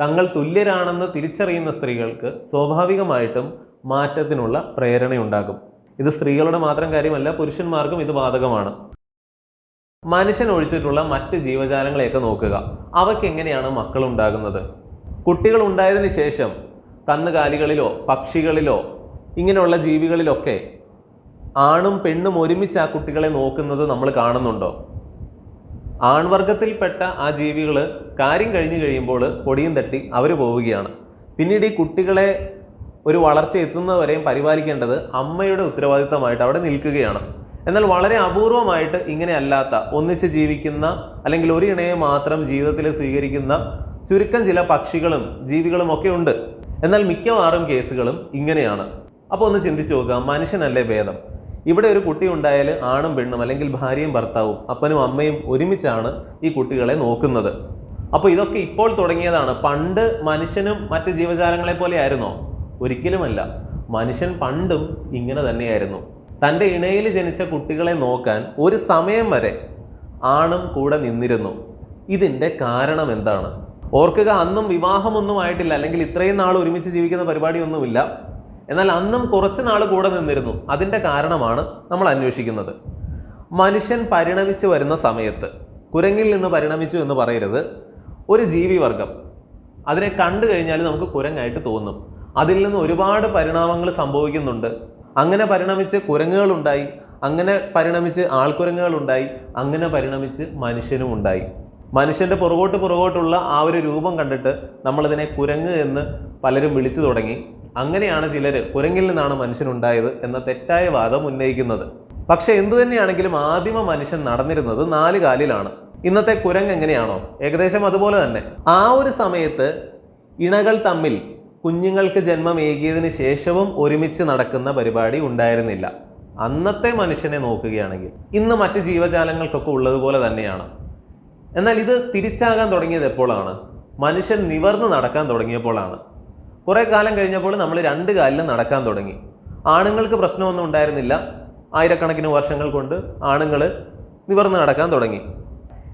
തങ്ങൾ തുല്യരാണെന്ന് തിരിച്ചറിയുന്ന സ്ത്രീകൾക്ക് സ്വാഭാവികമായിട്ടും മാറ്റത്തിനുള്ള പ്രേരണയുണ്ടാകും. ഇത് സ്ത്രീകളുടെ മാത്രം കാര്യമല്ല പുരുഷന്മാർക്കും ഇത് ബാധകമാണ്. മനുഷ്യൻ ഒഴിച്ചിട്ടുള്ള മറ്റ് ജീവജാലങ്ങളെയൊക്കെ നോക്കുക. അവയ്ക്ക് എങ്ങനെയാണ് മക്കൾ ഉണ്ടാകുന്നത് കുട്ടികൾ ഉണ്ടായതിന് ശേഷം കന്നുകാലികളിലോ പക്ഷികളിലോ ഇങ്ങനെയുള്ള ജീവികളിലൊക്കെ ആണും പെണ്ണും ഒരുമിച്ച് ആ കുട്ടികളെ നോക്കുന്നത് നമ്മൾ കാണുന്നുണ്ടോ? ആൺവർഗത്തിൽപ്പെട്ട ആ ജീവികൾ കാര്യം കഴിഞ്ഞു കഴിയുമ്പോൾ പൊടിയും തട്ടി അവർ പോവുകയാണ്. പിന്നീട് ഈ കുട്ടികളെ ഒരു വളർച്ച എത്തുന്നവരെയും പരിപാലിക്കേണ്ടത് അമ്മയുടെ ഉത്തരവാദിത്തമായിട്ട് അവിടെ നിൽക്കുകയാണ്. എന്നാൽ വളരെ അപൂർവമായിട്ട് ഇങ്ങനെ അല്ലാത്ത ഒന്നിച്ച് ജീവിക്കുന്ന അല്ലെങ്കിൽ ഒരു ഇണയെ മാത്രം ജീവിതത്തിൽ സ്വീകരിക്കുന്ന ചുരുക്കം ചില പക്ഷികളും ജീവികളും ഒക്കെ ഉണ്ട്. എന്നാൽ മിക്കവാറും കേസുകളും ഇങ്ങനെയാണ്. അപ്പോൾ ഒന്ന് ചിന്തിച്ചു നോക്കുക മനുഷ്യനല്ലേ ഭേദം? ഇവിടെ ഒരു കുട്ടി ഉണ്ടായാൽ ആണും പെണ്ണും അല്ലെങ്കിൽ ഭാര്യയും ഭർത്താവും അപ്പനും അമ്മയും ഒരുമിച്ചാണ് ഈ കുട്ടികളെ നോക്കുന്നത്. അപ്പോൾ ഇതൊക്കെ ഇപ്പോൾ തുടങ്ങിയതാണ്. പണ്ട് മനുഷ്യനും മറ്റ് ജീവജാലങ്ങളെ പോലെ ആയിരുന്നോ ഒരിക്കലുമല്ല. മനുഷ്യൻ പണ്ടും ഇങ്ങനെ തന്നെയായിരുന്നു. തന്റെ ഇണയിൽ ജനിച്ച കുട്ടികളെ നോക്കാൻ ഒരു സമയം വരെ ആണും കൂടെ നിന്നിരുന്നു. ഇതിന്റെ കാരണം എന്താണ്? ഓർക്കുക അന്നും വിവാഹമൊന്നും ആയിട്ടില്ല. അല്ലെങ്കിൽ ഇത്രയും നാൾ ഒരുമിച്ച് ജീവിക്കുന്ന പരിപാടിയൊന്നുമില്ല. എന്നാൽ അന്നും കുറച്ച് നാൾ കൂടെ നിന്നിരുന്നു. അതിന്റെ കാരണമാണ് നമ്മൾ അന്വേഷിക്കുന്നത്. മനുഷ്യൻ പരിണമിച്ച് വരുന്ന സമയത്ത് കുരങ്ങിൽ നിന്ന് പരിണമിച്ചു എന്ന് പറയരുത്. ഒരു ജീവിവർഗം അതിനെ കണ്ടു കഴിഞ്ഞാൽ നമുക്ക് കുരങ്ങായിട്ട് തോന്നും. അതിൽ നിന്ന് ഒരുപാട് പരിണാമങ്ങൾ സംഭവിക്കുന്നുണ്ട്. അങ്ങനെ പരിണമിച്ച് കുരങ്ങുകളുണ്ടായി. അങ്ങനെ പരിണമിച്ച് ആൾക്കുരങ്ങുകളുണ്ടായി. അങ്ങനെ പരിണമിച്ച് മനുഷ്യനും ഉണ്ടായി. മനുഷ്യന്റെ പുറകോട്ട് പുറകോട്ടുള്ള ആ ഒരു രൂപം കണ്ടിട്ട് നമ്മളിതിനെ കുരങ്ങ് എന്ന് പലരും വിളിച്ചു തുടങ്ങി. അങ്ങനെയാണ് ചിലർ കുരങ്ങിൽ നിന്നാണ് മനുഷ്യനുണ്ടായത് എന്ന തെറ്റായ വാദം ഉന്നയിക്കുന്നത്. പക്ഷേ എന്തു തന്നെയാണെങ്കിലും ആദിമ മനുഷ്യൻ നടന്നിരുന്നത് നാല് കാലിലാണ്. ഇന്നത്തെ കുരങ്ങ് എങ്ങനെയാണോ? ഏകദേശം അതുപോലെ തന്നെ. ആ ഒരു സമയത്ത് ഇണകൾ തമ്മിൽ കുഞ്ഞുങ്ങൾക്ക് ജന്മം ഏകിയതിന് ശേഷവും ഒരുമിച്ച് നടക്കുന്ന പരിപാടി ഉണ്ടായിരുന്നില്ല. അന്നത്തെ മനുഷ്യനെ നോക്കുകയാണെങ്കിൽ ഇന്ന് മറ്റ് ജീവജാലങ്ങൾക്കൊക്കെ ഉള്ളതുപോലെ തന്നെയാണ്. എന്നാൽ ഇത് തിരിച്ചാകാൻ തുടങ്ങിയത് എപ്പോഴാണ്? മനുഷ്യൻ നിവർന്ന് നടക്കാൻ തുടങ്ങിയപ്പോഴാണ്. കുറേ കാലം കഴിഞ്ഞപ്പോൾ നമ്മൾ രണ്ട് കാലിലും നടക്കാൻ തുടങ്ങി. ആണുങ്ങൾക്ക് പ്രശ്നമൊന്നും ഉണ്ടായിരുന്നില്ല. ആയിരക്കണക്കിന് വർഷങ്ങൾ കൊണ്ട് ആണുങ്ങൾ നിവർന്ന് നടക്കാൻ തുടങ്ങി.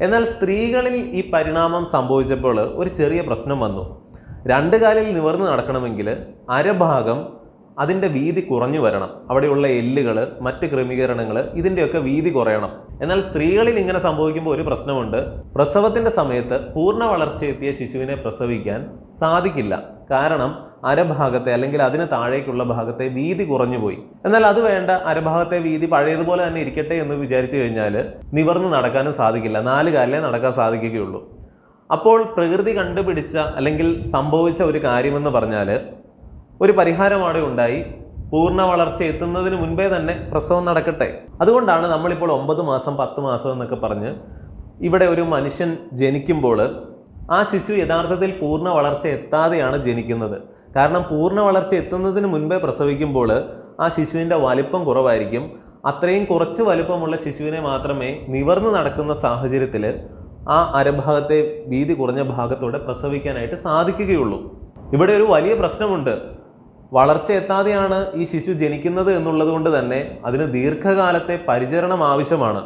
എന്നാൽ സ്ത്രീകളിൽ ഈ പരിണാമം സംഭവിച്ചപ്പോൾ ഒരു ചെറിയ പ്രശ്നം വന്നു. രണ്ട് കാലിൽ നിവർന്ന് നടക്കണമെങ്കിൽ അരഭാഗം അതിന്റെ വീതി കുറഞ്ഞു വരണം. അവിടെയുള്ള എല്ലുകൾ മറ്റ് ക്രമീകരണങ്ങൾ ഇതിന്റെയൊക്കെ വീതി കുറയണം. എന്നാൽ സ്ത്രീകളിൽ ഇങ്ങനെ സംഭവിക്കുമ്പോൾ ഒരു പ്രശ്നമുണ്ട്. പ്രസവത്തിന്റെ സമയത്ത് പൂർണ വളർച്ചയെത്തിയ ശിശുവിനെ പ്രസവിക്കാൻ സാധിക്കില്ല. കാരണം അരഭാഗത്തെ അല്ലെങ്കിൽ അതിന് താഴേക്കുള്ള ഭാഗത്തെ വീതി കുറഞ്ഞു പോയി. എന്നാൽ അത് വേണ്ട അരഭാഗത്തെ വീതി പഴയതുപോലെ തന്നെ ഇരിക്കട്ടെ എന്ന് വിചാരിച്ചു കഴിഞ്ഞാൽ നിവർന്ന് നടക്കാനും സാധിക്കില്ല. നാല് കാലിലേ നടക്കാൻ സാധിക്കുകയുള്ളൂ. അപ്പോൾ പ്രകൃതി കണ്ടുപിടിച്ച അല്ലെങ്കിൽ സംഭവിച്ച ഒരു കാര്യമെന്ന് പറഞ്ഞാൽ ഒരു പരിഹാരമാണ് ഉണ്ടായി. പൂർണ വളർച്ച എത്തുന്നതിന് മുൻപേ തന്നെ പ്രസവം നടക്കട്ടെ. അതുകൊണ്ടാണ് നമ്മളിപ്പോൾ ഒമ്പത് മാസം പത്ത് മാസം എന്നൊക്കെ പറഞ്ഞ് ഇവിടെ ഒരു മനുഷ്യൻ ജനിക്കുമ്പോൾ ആ ശിശു യഥാർത്ഥത്തിൽ പൂർണ വളർച്ച എത്താതെയാണ് ജനിക്കുന്നത്. കാരണം പൂർണ വളർച്ച എത്തുന്നതിന് മുൻപേ പ്രസവിക്കുമ്പോൾ ആ ശിശുവിന്റെ വലിപ്പം കുറവായിരിക്കും. അത്രയും കുറച്ച് വലിപ്പമുള്ള ശിശുവിനെ മാത്രമേ നിവർന്ന് നടക്കുന്ന സാഹചര്യത്തിൽ ആ അരഭാഗത്തെ വീതി കുറഞ്ഞ ഭാഗത്തോടെ പ്രസവിക്കാനായിട്ട് സാധിക്കുകയുള്ളൂ. ഇവിടെ ഒരു വലിയ പ്രശ്നമുണ്ട്. വളർച്ച എത്താതെയാണ് ഈ ശിശു ജനിക്കുന്നത് എന്നുള്ളത് കൊണ്ട് തന്നെ അതിന് ദീർഘകാലത്തെ പരിചരണം ആവശ്യമാണ്.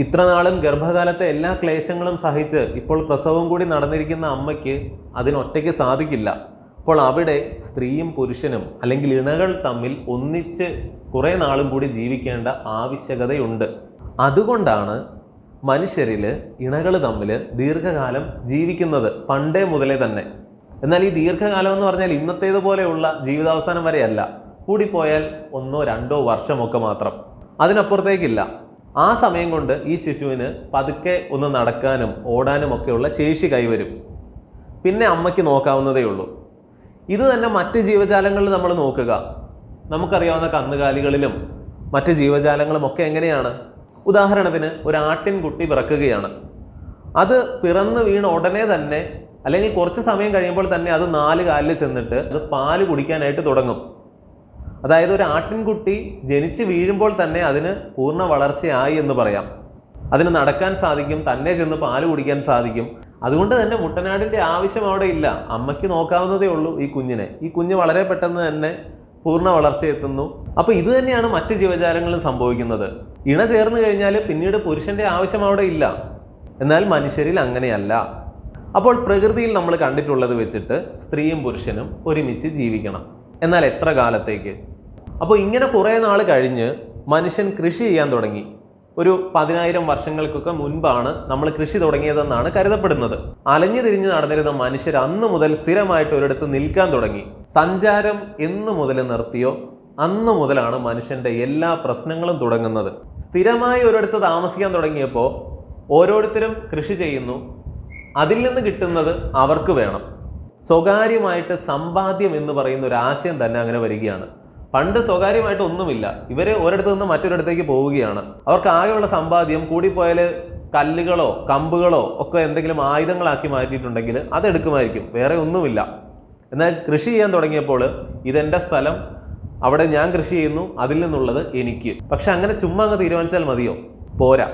ഇത്രനാളും ഗർഭകാലത്തെ എല്ലാ ക്ലേശങ്ങളും സഹിച്ച് ഇപ്പോൾ പ്രസവം കൂടി നടന്നിരിക്കുന്ന അമ്മയ്ക്ക് അതിനൊറ്റയ്ക്ക് സാധിക്കില്ല. അപ്പോൾ അവിടെ സ്ത്രീയും പുരുഷനും അല്ലെങ്കിൽ ഇണകൾ തമ്മിൽ ഒന്നിച്ച് കുറേ നാളും കൂടി ജീവിക്കേണ്ട ആവശ്യകതയുണ്ട്. അതുകൊണ്ടാണ് മനുഷ്യരിൽ ഇണകൾ തമ്മിൽ ദീർഘകാലം ജീവിക്കുന്നത് പണ്ടേ മുതലേ തന്നെ. എന്നാൽ ഈ ദീർഘകാലം എന്ന് പറഞ്ഞാൽ ഇന്നത്തേതുപോലെയുള്ള ജീവിതാവസാനം വരെയല്ല. കൂടിപ്പോയാൽ ഒന്നോ രണ്ടോ വർഷമൊക്കെ മാത്രം. അതിനപ്പുറത്തേക്കില്ല. ആ സമയം കൊണ്ട് ഈ ശിശുവിന് പതുക്കെ ഒന്ന് നടക്കാനും ഓടാനും ഒക്കെയുള്ള ശേഷി കൈവരും. പിന്നെ അമ്മയ്ക്ക് നോക്കാവുന്നതേ ഉള്ളൂ. ഇത് തന്നെ മറ്റ് ജീവജാലങ്ങളിൽ നമ്മൾ നോക്കുക. നമുക്കറിയാവുന്ന കന്നുകാലികളിലും മറ്റ് ജീവജാലങ്ങളും ഒക്കെ എങ്ങനെയാണ്? ഉദാഹരണത്തിന് ഒരു ആട്ടിൻകുട്ടി പിറക്കുകയാണ് അത് പിറന്നു വീണ് ഉടനെ തന്നെ അല്ലെങ്കിൽ കുറച്ച് സമയം കഴിയുമ്പോൾ തന്നെ അത് നാല് കാലിൽ ചെന്നിട്ട് അത് പാൽ കുടിക്കാനായിട്ട് തുടങ്ങും. അതായത് ഒരു ആട്ടിൻകുട്ടി ജനിച്ച് വീഴുമ്പോൾ തന്നെ അതിന് പൂർണ വളർച്ചയായി എന്ന് പറയാം. അതിന് നടക്കാൻ സാധിക്കും തന്നെ ചെന്ന് പാൽ കുടിക്കാൻ സാധിക്കും. അതുകൊണ്ട് തന്നെ മുട്ടനാടിന്റെ ആവശ്യം അവിടെ ഇല്ല. അമ്മയ്ക്ക് നോക്കാവുന്നതേ ഉള്ളൂ ഈ കുഞ്ഞിനെ. ഈ കുഞ്ഞ് വളരെ പെട്ടെന്ന് തന്നെ പൂർണ വളർച്ച എത്തുന്നു. അപ്പൊ ഇത് തന്നെയാണ് മറ്റ് ജീവജാലങ്ങളും സംഭവിക്കുന്നത്. ഇണ ചേർന്ന് കഴിഞ്ഞാൽ പിന്നീട് പുരുഷന്റെ ആവശ്യം അവിടെ ഇല്ല. എന്നാൽ മനുഷ്യരിൽ അങ്ങനെയല്ല. അപ്പോൾ പ്രകൃതിയിൽ നമ്മൾ കണ്ടിട്ടുള്ളത് വെച്ചിട്ട് സ്ത്രീയും പുരുഷനും ഒരുമിച്ച് ജീവിക്കണം. എന്നാൽ എത്ര കാലത്തേക്ക്? അപ്പോൾ ഇങ്ങനെ കുറേ നാൾ കഴിഞ്ഞ് മനുഷ്യൻ കൃഷി ചെയ്യാൻ തുടങ്ങി. ഒരു പതിനായിരം വർഷങ്ങൾക്കൊക്കെ മുൻപാണ് നമ്മൾ കൃഷി തുടങ്ങിയതെന്നാണ് കരുതപ്പെടുന്നത്. അലഞ്ഞു തിരിഞ്ഞ് നടന്നിരുന്ന മനുഷ്യർ അന്ന് മുതൽ സ്ഥിരമായിട്ട് ഒരിടത്ത് നിൽക്കാൻ തുടങ്ങി. സഞ്ചാരം എന്ന് മുതൽ നിർത്തിയോ അന്ന് മുതലാണ് മനുഷ്യന്റെ എല്ലാ പ്രശ്നങ്ങളും തുടങ്ങുന്നത്. സ്ഥിരമായി ഒരിടത്ത് താമസിക്കാൻ തുടങ്ങിയപ്പോൾ ഓരോരുത്തരും കൃഷി ചെയ്യുന്നു. അതിൽ നിന്ന് കിട്ടുന്നത് അവർക്ക് വേണം. സ്വകാര്യമായിട്ട് സമ്പാദ്യം എന്ന് പറയുന്ന ഒരു ആശയം തന്നെ അങ്ങനെ വരികയാണ്. പണ്ട് സ്വകാര്യമായിട്ട് ഒന്നുമില്ല. ഇവർ ഒരിടത്ത് നിന്ന് മറ്റൊരിടത്തേക്ക് പോവുകയാണ്. അവർക്ക് ആകെയുള്ള സമ്പാദ്യം കൂടിപ്പോയാൽ കല്ലുകളോ കമ്പുകളോ ഒക്കെ എന്തെങ്കിലും ആയുധങ്ങളാക്കി മാറ്റിയിട്ടുണ്ടെങ്കിൽ അതെടുക്കുമായിരിക്കും. വേറെ ഒന്നുമില്ല. എന്നാൽ കൃഷി ചെയ്യാൻ തുടങ്ങിയപ്പോൾ ഇതെന്റെ സ്ഥലം അവിടെ ഞാൻ കൃഷി ചെയ്യുന്നു അതിൽ നിന്നുള്ളത് എനിക്ക്. പക്ഷെ അങ്ങനെ ചുമ്മാ അങ്ങ് തീരുമാനിച്ചാൽ മതിയോ? പോരാ.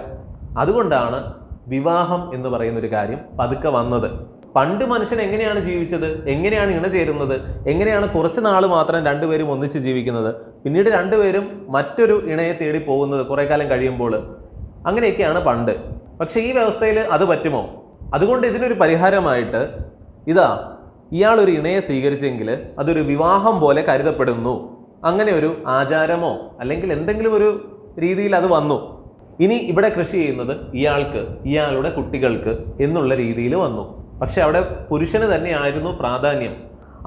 അതുകൊണ്ടാണ് വിവാഹം എന്ന് പറയുന്നൊരു കാര്യം പതുക്കെ വന്നത്. പണ്ട് മനുഷ്യൻ എങ്ങനെയാണ് ജീവിച്ചത്? എങ്ങനെയാണ് ഇണചേരുന്നത് എങ്ങനെയാണ് കുറച്ച് നാൾ മാത്രം രണ്ടുപേരും ഒന്നിച്ച് ജീവിക്കുന്നത്? പിന്നീട് രണ്ടുപേരും മറ്റൊരു ഇണയെ തേടി പോകുന്നത് കുറെ കാലം കഴിയുമ്പോൾ. അങ്ങനെയൊക്കെയാണ് പണ്ട്. പക്ഷേ ഈ വ്യവസ്ഥയിൽ അത് പറ്റുമോ? അതുകൊണ്ട് ഇതിനൊരു പരിഹാരമായിട്ട് ഇതാ ഇയാളൊരു ഇണയെ സ്വീകരിച്ചെങ്കിൽ അതൊരു വിവാഹം പോലെ കരുതപ്പെടുന്നു. അങ്ങനെ ഒരു ആചാരമോ അല്ലെങ്കിൽ എന്തെങ്കിലും ഒരു രീതിയിൽ അത് വന്നു. ഇനി ഇവിടെ കൃഷി ചെയ്യുന്നത് ഇയാൾക്ക് ഇയാളുടെ കുട്ടികൾക്ക് എന്നുള്ള രീതിയിൽ വന്നു. പക്ഷെ അവിടെ പുരുഷന് തന്നെയായിരുന്നു പ്രാധാന്യം.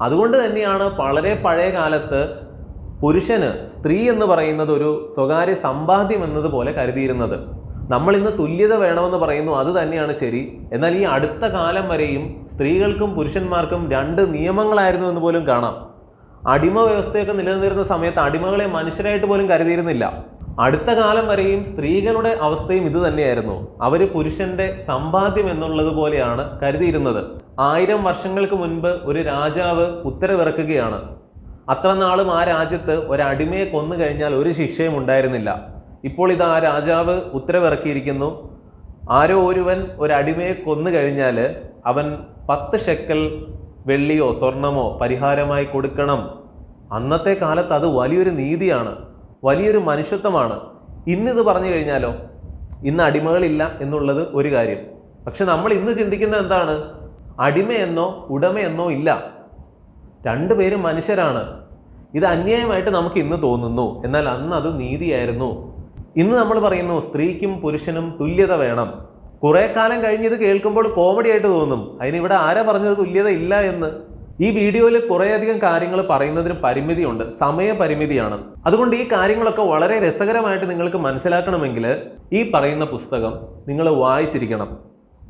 അതുകൊണ്ട് തന്നെയാണ് വളരെ പഴയ കാലത്ത് പുരുഷന് സ്ത്രീ എന്ന് പറയുന്നത് ഒരു സ്വകാര്യ സമ്പാദ്യം എന്നതുപോലെ കരുതിയിരുന്നത്. നമ്മൾ ഇന്ന് തുല്യത വേണമെന്ന് പറയുന്നു അത് തന്നെയാണ് ശരി. എന്നാൽ ഈ അടുത്ത കാലം വരെയും സ്ത്രീകൾക്കും പുരുഷന്മാർക്കും രണ്ട് നിയമങ്ങളായിരുന്നു എന്ന് പോലും കാണാം. അടിമ വ്യവസ്ഥയൊക്കെ നിലനിന്നിരുന്ന സമയത്ത് അടിമകളെ മനുഷ്യരായിട്ട് പോലും കരുതിയിരുന്നില്ല. അടുത്ത കാലം വരെയും സ്ത്രീകളുടെ അവസ്ഥയും ഇത് തന്നെയായിരുന്നു. അവർ പുരുഷന്റെ സമ്പാദ്യം എന്നുള്ളത് പോലെയാണ് കരുതിയിരുന്നത്. ആയിരം വർഷങ്ങൾക്ക് മുൻപ് ഒരു രാജാവ് ഉത്തരവിറക്കുകയാണ്. അത്ര നാളും ആ രാജ്യത്ത് ഒരടിമയെ കൊന്നു കഴിഞ്ഞാൽ ഒരു ശിക്ഷയും ഉണ്ടായിരുന്നില്ല. ഇപ്പോൾ ഇത് ആ രാജാവ് ഉത്തരവിറക്കിയിരിക്കുന്നു. ആരോ ഒരുവൻ ഒരടിമയെ കൊന്നു കഴിഞ്ഞാൽ അവൻ പത്ത് ഷെക്കൽ വെള്ളിയോ സ്വർണമോ പരിഹാരമായി കൊടുക്കണം. അന്നത്തെ കാലത്ത് അത് വലിയൊരു നീതിയാണ്. വലിയൊരു മനുഷ്യത്വമാണ്. ഇന്നിത് പറഞ്ഞു കഴിഞ്ഞാലോ ഇന്ന് അടിമകളില്ല എന്നുള്ളത് ഒരു കാര്യം. പക്ഷെ നമ്മൾ ഇന്ന് ചിന്തിക്കുന്നത് എന്താണ്? അടിമയെന്നോ ഉടമയെന്നോ ഇല്ല. രണ്ടുപേരും മനുഷ്യരാണ്. ഇത് അന്യായമായിട്ട് നമുക്ക് ഇന്ന് തോന്നുന്നു. എന്നാൽ അന്ന് അത് നീതിയായിരുന്നു. ഇന്ന് നമ്മൾ പറയുന്നു സ്ത്രീക്കും പുരുഷനും തുല്യത വേണം. കുറേ കാലം കഴിഞ്ഞ് ഇത് കേൾക്കുമ്പോൾ കോമഡി ആയിട്ട് തോന്നും. അതിന് ഇവിടെ ആരാ പറഞ്ഞത് തുല്യത ഇല്ല എന്ന്? ഈ വീഡിയോയിൽ കുറേയധികം കാര്യങ്ങൾ പറയുന്നതിന് പരിമിതിയുണ്ട് സമയപരിമിതിയാണ് അതുകൊണ്ട് ഈ കാര്യങ്ങളൊക്കെ വളരെ രസകരമായിട്ട് നിങ്ങൾക്ക് മനസ്സിലാക്കണമെങ്കിൽ ഈ പറയുന്ന പുസ്തകം നിങ്ങൾ വായിച്ചിരിക്കണം.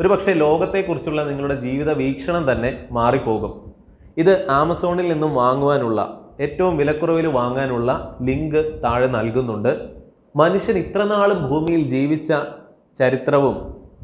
ഒരുപക്ഷെ ലോകത്തെക്കുറിച്ചുള്ള നിങ്ങളുടെ ജീവിത വീക്ഷണം തന്നെ മാറിപ്പോകും. ഇത് ആമസോണിൽ നിന്നും വാങ്ങുവാനുള്ള ഏറ്റവും വിലക്കുറവിൽ വാങ്ങാനുള്ള ലിങ്ക് താഴെ നൽകുന്നുണ്ട്. മനുഷ്യൻ ഇത്രനാളും ഭൂമിയിൽ ജീവിച്ച ചരിത്രവും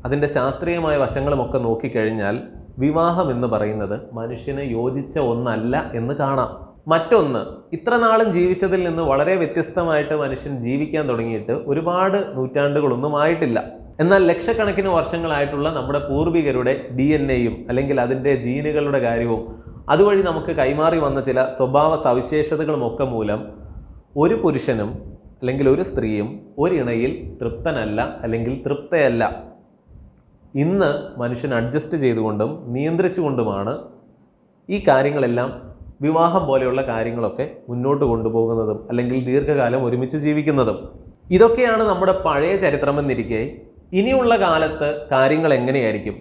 അതിന്റെ ശാസ്ത്രീയമായ വശങ്ങളുമൊക്കെ നോക്കിക്കഴിഞ്ഞാൽ വിവാഹം എന്ന് പറയുന്നത് മനുഷ്യന് യോജിച്ച ഒന്നല്ല എന്ന് കാണാം. മറ്റൊന്ന് ഇത്ര നാളും ജീവിച്ചതിൽ നിന്ന് വളരെ വ്യത്യസ്തമായിട്ട് മനുഷ്യൻ ജീവിക്കാൻ തുടങ്ങിയിട്ട് ഒരുപാട് നൂറ്റാണ്ടുകളൊന്നും ആയിട്ടില്ല. എന്നാൽ ലക്ഷക്കണക്കിന് വർഷങ്ങളായിട്ടുള്ള നമ്മുടെ പൂർവികരുടെ ഡി എൻ എയും അല്ലെങ്കിൽ അതിന്റെ ജീനുകളുടെ കാര്യവും അതുവഴി നമുക്ക് കൈമാറി വന്ന ചില സ്വഭാവ സവിശേഷതകളും ഒക്കെ മൂലം ഒരു പുരുഷനും അല്ലെങ്കിൽ ഒരു സ്ത്രീയും ഒരിണയിൽ തൃപ്തനല്ല അല്ലെങ്കിൽ തൃപ്തയല്ല. ഇന്ന് മനുഷ്യൻ അഡ്ജസ്റ്റ് ചെയ്തുകൊണ്ടും നിയന്ത്രിച്ചുകൊണ്ടുമാണ് ഈ കാര്യങ്ങളെല്ലാം വിവാഹം പോലെയുള്ള കാര്യങ്ങളൊക്കെ മുന്നോട്ട് കൊണ്ടുപോകുന്നതും അല്ലെങ്കിൽ ദീർഘകാലം ഒരുമിച്ച് ജീവിക്കുന്നതും. ഇതൊക്കെയാണ് നമ്മുടെ പഴയ ചരിത്രമെന്നിരിക്കെ ഇനിയുള്ള കാലത്ത് കാര്യങ്ങൾ എങ്ങനെയായിരിക്കും?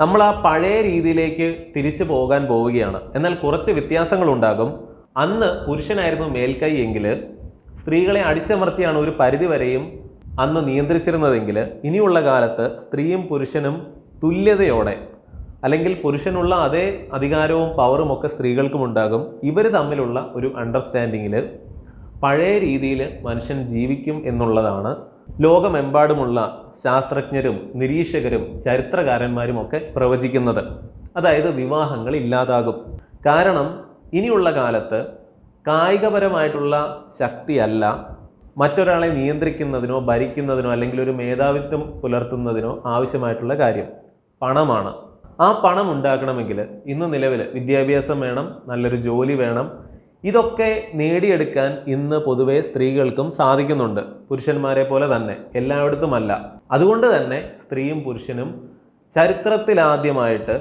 നമ്മൾ ആ പഴയ രീതിയിലേക്ക് തിരിച്ചു പോകാൻ പോവുകയാണ്. എന്നാൽ കുറച്ച് വ്യത്യാസങ്ങളുണ്ടാകും. അന്ന് പുരുഷനായിരുന്നു മേൽക്കൈ എങ്കിൽ സ്ത്രീകളെ അടിച്ചമർത്തിയാണ് ഒരു പരിധിവരെയും അന്ന് നിയന്ത്രിച്ചിരുന്നതെങ്കിൽ ഇനിയുള്ള കാലത്ത് സ്ത്രീയും പുരുഷനും തുല്യതയോടെ അല്ലെങ്കിൽ പുരുഷനുള്ള അതേ അധികാരവും പവറും ഒക്കെ സ്ത്രീകൾക്കും ഉണ്ടാകും. ഇവർ തമ്മിലുള്ള ഒരു അണ്ടർസ്റ്റാൻഡിങ്ങിൽ പഴയ രീതിയിൽ മനുഷ്യൻ ജീവിക്കും എന്നുള്ളതാണ്. ലോകമെമ്പാടുമുള്ള ശാസ്ത്രജ്ഞരും നിരീക്ഷകരും ചരിത്രകാരന്മാരും ഒക്കെ പ്രവചിക്കുന്നത്. അതായത് വിവാഹങ്ങൾ ഇല്ലാതാകും. കാരണം ഇനിയുള്ള കാലത്ത് കായികപരമായിട്ടുള്ള ശക്തിയല്ല മറ്റൊരാളെ നിയന്ത്രിക്കുന്നതിനോ ഭരിക്കുന്നതിനോ അല്ലെങ്കിൽ ഒരു മേധാവിത്വം പുലർത്തുന്നതിനോ ആവശ്യമായിട്ടുള്ള കാര്യം പണമാണ്. ആ പണം ഉണ്ടാക്കണമെങ്കിൽ ഇന്ന് നിലവിൽ വിദ്യാഭ്യാസം വേണം നല്ലൊരു ജോലി വേണം. ഇതൊക്കെ നേടിയെടുക്കാൻ ഇന്ന് പൊതുവെ സ്ത്രീകൾക്കും സാധിക്കുന്നുണ്ട്. പുരുഷന്മാരെ പോലെ തന്നെ എല്ലായിടത്തുമല്ല. അതുകൊണ്ട് തന്നെ സ്ത്രീയും പുരുഷനും ചരിത്രത്തിലാദ്യമായിട്ട്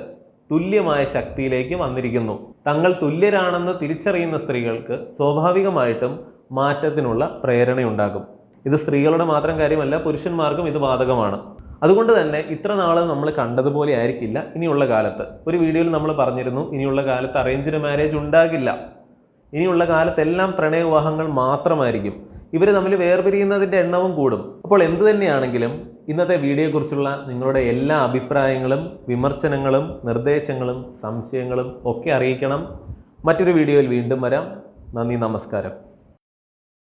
തുല്യമായ ശക്തിയിലേക്ക് വന്നിരിക്കുന്നു. തങ്ങൾ തുല്യരാണെന്ന് തിരിച്ചറിയുന്ന സ്ത്രീകൾക്ക് സ്വാഭാവികമായിട്ടും മാറ്റത്തിനുള്ള പ്രേരണയുണ്ടാകും. ഇത് സ്ത്രീകളുടെ മാത്രം കാര്യമല്ല പുരുഷന്മാർക്കും ഇത് ബാധകമാണ്. അതുകൊണ്ട് തന്നെ ഇത്ര നാൾ നമ്മൾ കണ്ടതുപോലെ ആയിരിക്കില്ല ഇനിയുള്ള കാലത്ത്. ഒരു വീഡിയോയിൽ നമ്മൾ പറഞ്ഞിരുന്നു ഇനിയുള്ള കാലത്ത് അറേഞ്ച്ഡ് മാരേജ് ഉണ്ടാകില്ല. ഇനിയുള്ള കാലത്തെല്ലാം പ്രണയവിവാഹങ്ങൾ മാത്രമായിരിക്കും. ഇവർ തമ്മിൽ വേർപിരിയുന്നതിന്റെ എണ്ണവും കൂടും. അപ്പോൾ എന്തു തന്നെയാണെങ്കിലും ഇന്നത്തെ വീഡിയോയെക്കുറിച്ചുള്ള നിങ്ങളുടെ എല്ലാ അഭിപ്രായങ്ങളും വിമർശനങ്ങളും നിർദ്ദേശങ്ങളും സംശയങ്ങളും ഒക്കെ അറിയിക്കണം. മറ്റൊരു വീഡിയോയിൽ വീണ്ടും വരാം. നന്ദി നമസ്കാരം.